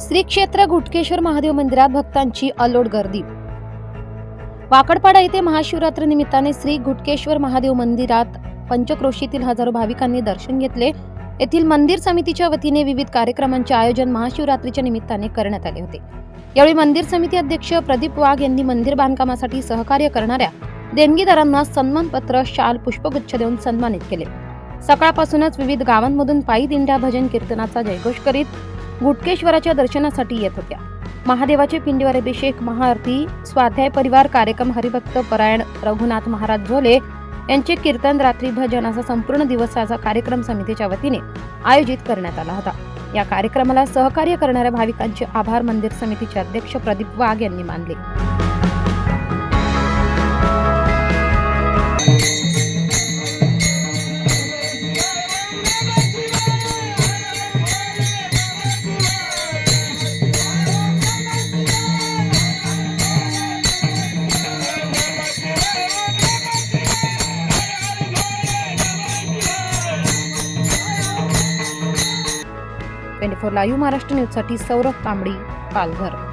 श्री क्षेत्र घुटकेश्वर महादेव मंदिरात भक्तांची अलोट गर्दी. वाकडपाडा येथे महाशिवरात्री निमित्ताने श्री घुटकेश्वर महादेव मंदिरात पंचक्रोशीतील हजारो भाविकांनी दर्शन घेतले. येथील मंदिर समितीच्या वतीने विविध कार्यक्रमांचे आयोजन महाशिवरात्रीच्या निमित्ताने करण्यात आले होते. यावेळी मंदिर समिती अध्यक्ष प्रदीप वाघ यांनी मंदिर बांधकामासाठी सहकार्य करणाऱ्या देणगीदारांना सन्मानपत्र शाल पुष्पगुच्छ देऊन सन्मानित केले. सकाळपासूनच विविध गावांमधून पायी दिंड्या भजन कीर्तनाचा जयघोष करीत गुटकेश्वराच्या दर्शनासाठी येत होत्या. महादेवाचे पिंडीवर अभिषेक महाआरती स्वाध्याय परिवार कार्यक्रम हरिभक्त परायण रघुनाथ महाराज झोले यांचे कीर्तन रात्री भजन असा संपूर्ण दिवसाचा कार्यक्रम समितीच्या वतीने आयोजित करण्यात आला होता. या कार्यक्रमाला सहकार्य करणाऱ्या भाविकांचे आभार मंदिर समितीचे अध्यक्ष प्रदीप वाघ यांनी मानले. ट्वेंटी फोर लाईव्ह महाराष्ट्र न्यूजसाठी सौरभ तांबडी पालघर.